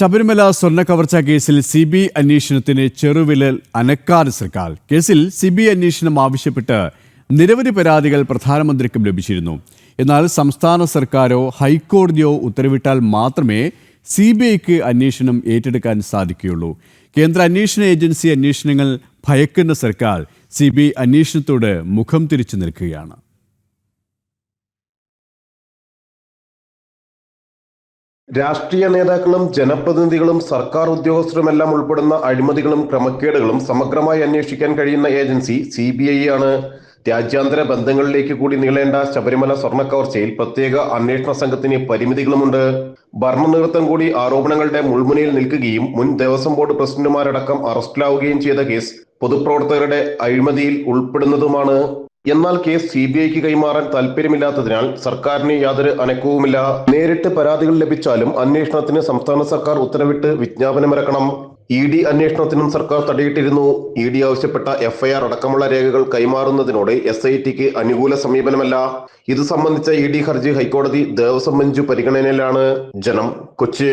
ശബരിമല സ്വർണ കവർച്ച കേസിൽ സി ബി അന്വേഷണത്തിന് ചെറുവിരൽ അനക്കാതെ സർക്കാർ. കേസിൽ സി ബി അന്വേഷണം ആവശ്യപ്പെട്ട് നിരവധി പരാതികൾ പ്രധാനമന്ത്രിക്കും ലഭിച്ചിരുന്നു. എന്നാൽ സംസ്ഥാന സർക്കാരോ ഹൈക്കോടതിയോ ഉത്തരവിട്ടാൽ മാത്രമേ സി ബി ഐക്ക് അന്വേഷണം ഏറ്റെടുക്കാൻ സാധിക്കുകയുള്ളൂ. കേന്ദ്ര അന്വേഷണ ഏജൻസി അന്വേഷണങ്ങൾ ഭയക്കുന്ന സർക്കാർ സി ബി അന്വേഷണത്തോട് മുഖം തിരിച്ചു നിൽക്കുകയാണ്. രാഷ്ട്രീയ നേതാക്കളും ജനപ്രതിനിധികളും സർക്കാർ ഉദ്യോഗസ്ഥരുമെല്ലാം ഉൾപ്പെടുന്ന അഴിമതികളും ക്രമക്കേടുകളും സമഗ്രമായി അന്വേഷിക്കാൻ കഴിയുന്ന ഏജൻസി സി ബി ഐ ആണ്. രാജ്യാന്തര ബന്ധങ്ങളിലേക്ക് കൂടി നീളേണ്ട ശബരിമല സ്വർണക്കവർച്ചയിൽ പ്രത്യേക അന്വേഷണ സംഘത്തിന് പരിമിതികളുമുണ്ട്. ഭരണനിവൃത്തം കൂടി ആരോപണങ്ങളുടെ മുൾമുനയിൽ നിൽക്കുകയും മുൻ ദേവസ്വം ബോർഡ് പ്രസിഡന്റുമാരടക്കം അറസ്റ്റിലാവുകയും ചെയ്ത കേസ് പൊതുപ്രവർത്തകരുടെ അഴിമതിയിൽ ഉൾപ്പെടുന്നതുമാണ്. എന്നാൽ കേസ് സി ബി ഐക്ക് കൈമാറാൻ താല്പര്യമില്ലാത്തതിനാൽ സർക്കാരിന് യാതൊരു അനക്കവുമില്ല. നേരിട്ട് പരാതികൾ ലഭിച്ചാലും അന്വേഷണത്തിന് സംസ്ഥാന സർക്കാർ ഉത്തരവിട്ട് വിജ്ഞാപനമിറക്കണം. ഇ ഡി അന്വേഷണത്തിനും സർക്കാർ തടയിട്ടിരുന്നു. ഇ ഡി ആവശ്യപ്പെട്ട എഫ്ഐആർ അടക്കമുള്ള രേഖകൾ കൈമാറുന്നതിനോട് എസ് ഐ ടിക്ക് അനുകൂല സമീപനമല്ല. ഇത് സംബന്ധിച്ച ഇ ഡി ഹർജി ഹൈക്കോടതി ദേവസ്വം ബെഞ്ച് പരിഗണനയിലാണ്. ജനം കൊച്ചി.